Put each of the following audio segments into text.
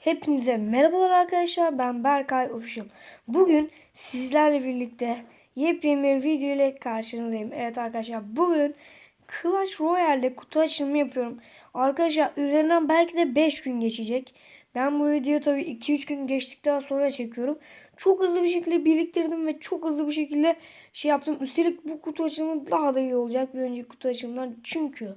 Hepinize merhabalar arkadaşlar. Ben Berkay Official. Bugün sizlerle birlikte yepyeni bir video ile karşınızdayım. Evet arkadaşlar bugün Clash Royale'de kutu açılımı yapıyorum. Arkadaşlar üzerinden belki de 5 gün geçecek. Ben bu videoyu tabii 2-3 gün geçtikten sonra çekiyorum. Çok hızlı bir şekilde biriktirdim ve çok hızlı bir şekilde şey yaptım. Üstelik bu kutu açılımı daha da iyi olacak bir önceki kutu açılımından. Çünkü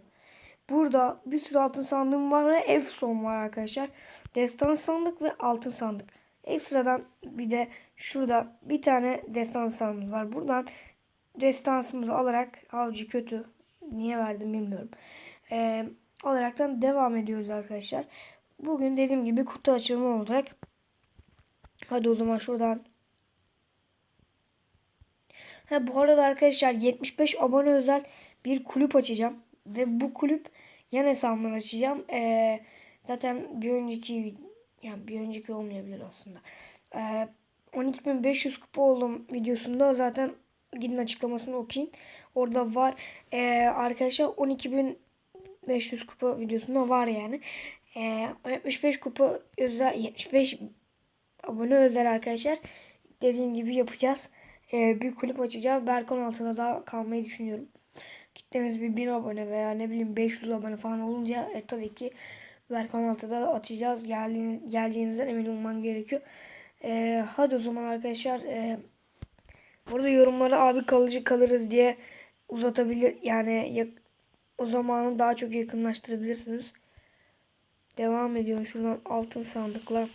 Burada bir sürü altın sandığım var ve Efson var arkadaşlar. Destan sandık ve altın sandık. Ekstradan bir de şurada bir tane destan sandığımız var. Buradan destansımızı alarak avcı kötü niye verdim bilmiyorum. Ee, alaraktan devam ediyoruz arkadaşlar. Bugün dediğim gibi kutu açılımı olacak. Hadi o zaman şuradan Ha, bu arada arkadaşlar 75 abone özel bir kulüp açacağım. Ve bu kulüp yan hesabımdan açacağım. Ee, zaten bir önceki yani bir önceki olmayabilir aslında. Ee, 12.500 kupa oldum videosunda zaten gidin açıklamasını okuyun. Orada var. Ee, arkadaşlar 12.500 kupa videosunda var yani. Ee, 75 kupa özel 75 abone özel arkadaşlar. Dediğim gibi yapacağız. Ee, bir kulüp açacağız. Berkan altına daha kalmayı düşünüyorum kitlemiz bir 1000 abone veya ne bileyim 500 abone falan olunca e, tabii ki Berkan Altı'da açacağız. Geldiğiniz, geleceğinizden emin olman gerekiyor. E, hadi o zaman arkadaşlar e, burada yorumlara abi kalıcı kalırız diye uzatabilir yani yak, o zamanı daha çok yakınlaştırabilirsiniz. Devam ediyorum şuradan altın sandıkla.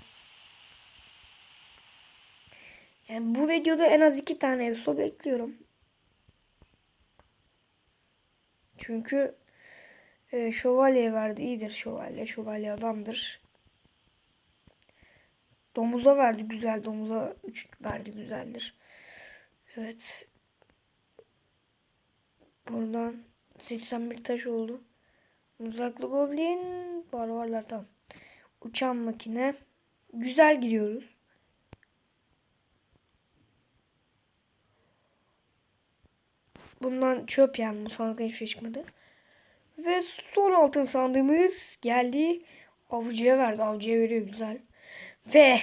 Yani bu videoda en az iki tane ESO bekliyorum. Çünkü e, şövalye verdi. iyidir şövalye. Şövalye adamdır. Domuza verdi. Güzel. Domuza 3 verdi. Güzeldir. Evet. Buradan 81 taş oldu. Uzaklı goblin. Barbarlar tamam. Uçan makine. Güzel gidiyoruz. Bundan çöp yani bu sandıkta hiçbir şey çıkmadı. Ve son altın sandığımız geldi. Avcıya verdi. Avcıya veriyor güzel. Ve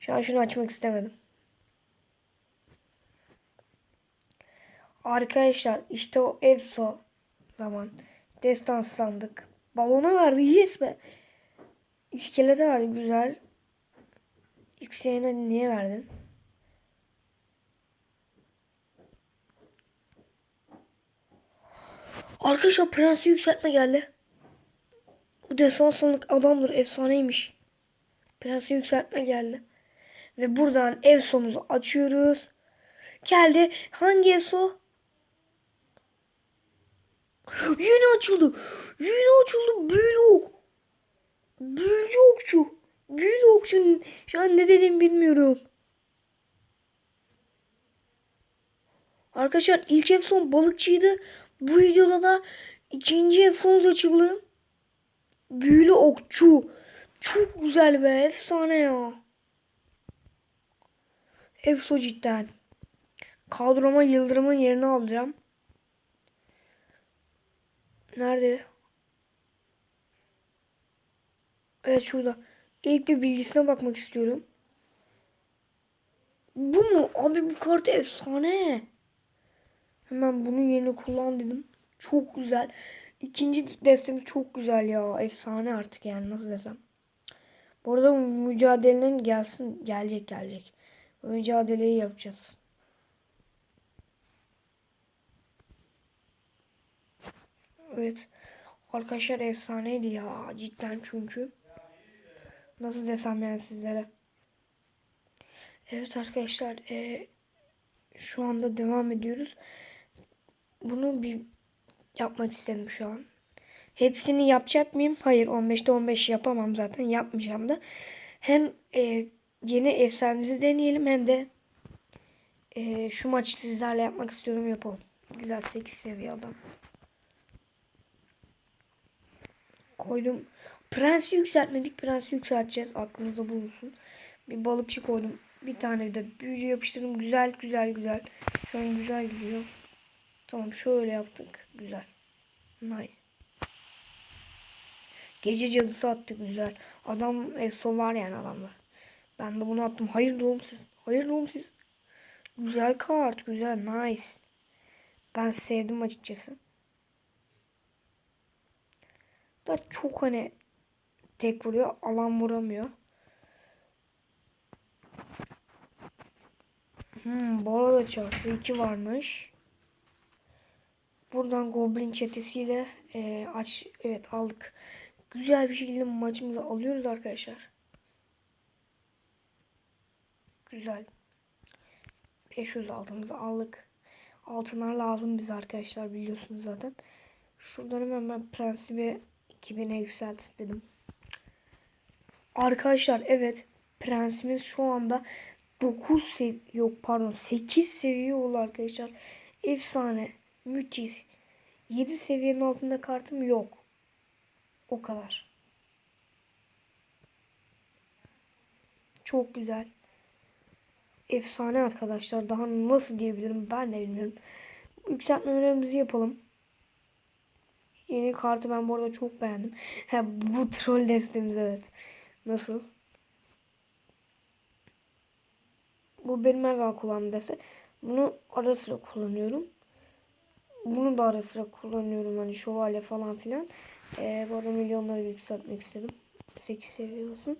şu an şunu açmak istemedim. Arkadaşlar işte o EFSO zaman. Destan sandık. Balona verdi. Yes be. İskelete verdi. Güzel. X'ye niye verdin? Arkadaşlar prensi yükseltme geldi. Bu desansınlık adamdır. Efsaneymiş. Prensi yükseltme geldi. Ve buradan ev sonumuzu açıyoruz. Geldi. Hangi ev son? Yine açıldı. Yine açıldı. Büyülü ok. Büyülü okçu. Büyülü okçu. Şu an ne dediğimi bilmiyorum. Arkadaşlar ilk ev son balıkçıydı. Bu videoda da ikinci Efsons açıldı. Büyülü okçu. Çok güzel be. Efsane ya. Efso cidden. Kadroma Yıldırım'ın yerini alacağım. Nerede? Evet şurada. İlk bir bilgisine bakmak istiyorum. Bu mu? Abi bu kart efsane. Hemen bunun yerini kullan dedim. Çok güzel. İkinci destemiz çok güzel ya. Efsane artık yani nasıl desem. Bu arada mücadelenin gelsin. Gelecek gelecek. Mücadeleyi yapacağız. Evet. Arkadaşlar efsaneydi ya. Cidden çünkü. Nasıl desem yani sizlere. Evet arkadaşlar. E, şu anda devam ediyoruz. Bunu bir yapmak istedim şu an. Hepsini yapacak mıyım? Hayır 15'te 15 yapamam zaten. Yapmayacağım da. Hem e, yeni efsanemizi deneyelim hem de e, şu maçı sizlerle yapmak istiyorum yapalım. Güzel 8 seviye adam. Koydum. Prensi yükseltmedik. Prensi yükselteceğiz. Aklınızda bulunsun. Bir balıkçı koydum. Bir tane de büyücü yapıştırdım. Güzel güzel güzel. Şu an güzel gidiyor. Tamam şöyle yaptık. Güzel. Nice. Gece cadısı attık güzel. Adam ESO var yani adamda. Ben de bunu attım. Hayır oğlum siz. Hayır oğlum siz. Güzel kart. Güzel. Nice. Ben sevdim açıkçası. Da çok hani tek vuruyor. Alan vuramıyor. Hmm, bu arada çarpı 2 varmış. Buradan Goblin çetesiyle e, aç evet aldık. Güzel bir şekilde maçımızı alıyoruz arkadaşlar. Güzel. 500 altımızı aldık. Altınlar lazım bize arkadaşlar biliyorsunuz zaten. Şuradan hemen ben prensibi 2000'e yükselttim. Arkadaşlar evet prensimiz şu anda 9 sev yok pardon 8 seviye oldu arkadaşlar. Efsane. Müthiş. 7 seviyenin altında kartım yok. O kadar. Çok güzel. Efsane arkadaşlar. Daha nasıl diyebilirim ben de bilmiyorum. Yükseltmelerimizi yapalım. Yeni kartı ben bu arada çok beğendim. Ha, bu troll destemiz evet. Nasıl? Bu benim her zaman kullandığım deste. Bunu ara sıra kullanıyorum. Bunu da ara sıra kullanıyorum. Hani şövalye falan filan. Ee, bu arada milyonları yükseltmek istedim. 8 seviye olsun.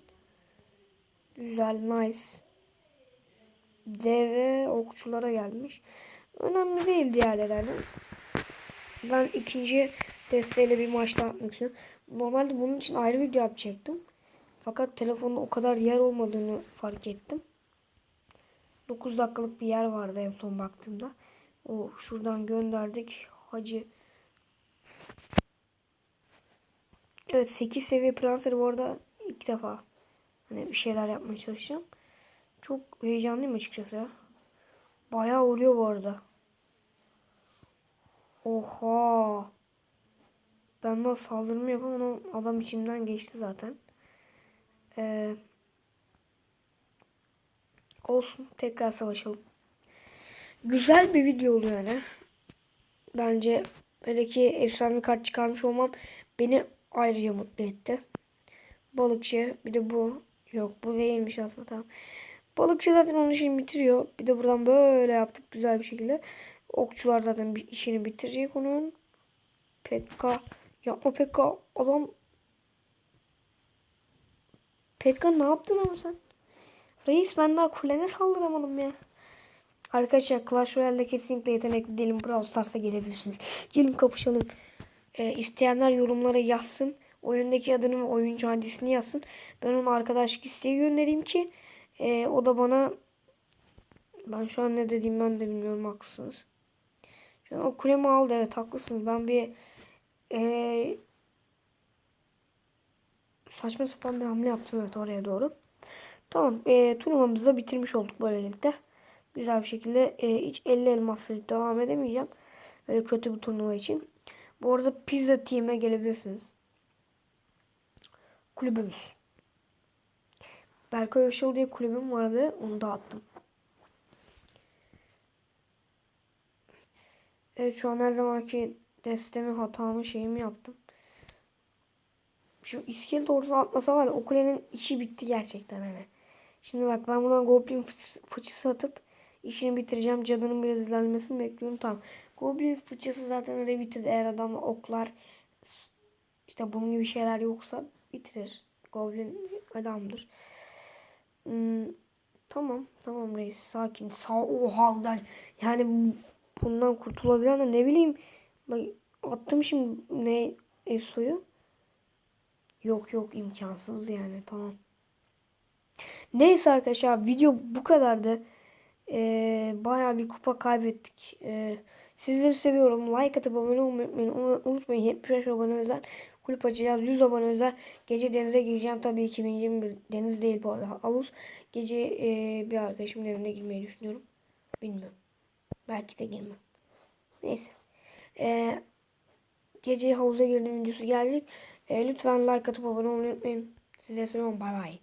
Güzel, nice. Dev okçulara gelmiş. Önemli değil diğerlerine. Ben ikinci desteğiyle bir maçta atmak istiyorum. Normalde bunun için ayrı video yapacaktım. Fakat telefonda o kadar yer olmadığını fark ettim. 9 dakikalık bir yer vardı en son baktığımda. O şuradan gönderdik. Hacı. Evet 8 seviye Prancer bu arada ilk defa hani bir şeyler yapmaya çalışacağım. Çok heyecanlıyım açıkçası ya. Bayağı oluyor bu arada. Oha. Ben nasıl saldırımı yapamam adam içimden geçti zaten. Ee, olsun tekrar savaşalım. Güzel bir video oldu yani. Bence hele ki efsane kart çıkarmış olmam beni ayrıca mutlu etti. Balıkçı bir de bu. Yok bu değilmiş aslında tamam. Balıkçı zaten onun işini bitiriyor. Bir de buradan böyle yaptık güzel bir şekilde. Okçular zaten işini bitirecek onun. Pekka. Yapma Pekka. Adam. Pekka ne yaptın ama sen? Reis ben daha kulene saldıramadım ya. Arkadaşlar Clash Royale'de kesinlikle yetenekli değilim. Brawl Stars'a gelebilirsiniz. Gelin kapışalım. Ee, isteyenler yorumlara yazsın. Oyundaki adını ve oyuncu adresini yazsın. Ben ona arkadaşlık isteği göndereyim ki e, o da bana ben şu an ne dediğim ben de bilmiyorum haklısınız. Şu an o kulemi aldı evet haklısınız. Ben bir e, saçma sapan bir hamle yaptım evet oraya doğru. Tamam e, turnuvamızı da bitirmiş olduk böylelikle. Güzel bir şekilde e, hiç 50 elmasla devam edemeyeceğim. Öyle kötü bir turnuva için. Bu arada pizza team'e gelebilirsiniz. Kulübümüz. Berkay Öşal diye kulübüm vardı. Onu da attım. Evet şu an her zamanki destemi hatamı şeyimi yaptım. Şu iskelet doğrusu atmasa var ya o içi bitti gerçekten hani. Şimdi bak ben buna goblin fıçısı atıp işini bitireceğim. Cadının biraz ilerlemesini bekliyorum. Tamam. Goblin fıçısı zaten öyle bitirdi. Eğer adam oklar işte bunun gibi şeyler yoksa bitirir. Goblin adamdır. Hmm, tamam. Tamam reis. Sakin. Sağ oha ben yani bundan kurtulabilen de ne bileyim. Bak attım şimdi ne Efso'yu. Yok yok imkansız yani tamam. Neyse arkadaşlar video bu kadardı. Ee, bayağı bir kupa kaybettik. Ee, sizleri seviyorum. Like atıp abone olmayı unutmayın. Unutmayın 75 abone özel kulüp açacağız. 100 abone özel. Gece denize gireceğim. Tabii 2021 deniz değil bu arada. Havuz. Gece e, bir arkadaşımın evine girmeyi düşünüyorum. Bilmiyorum. Belki de girmem. Neyse. Ee, gece havuza girdiğim videosu gelecek. E, lütfen like atıp abone olmayı unutmayın. Sizleri seviyorum. Bay bay.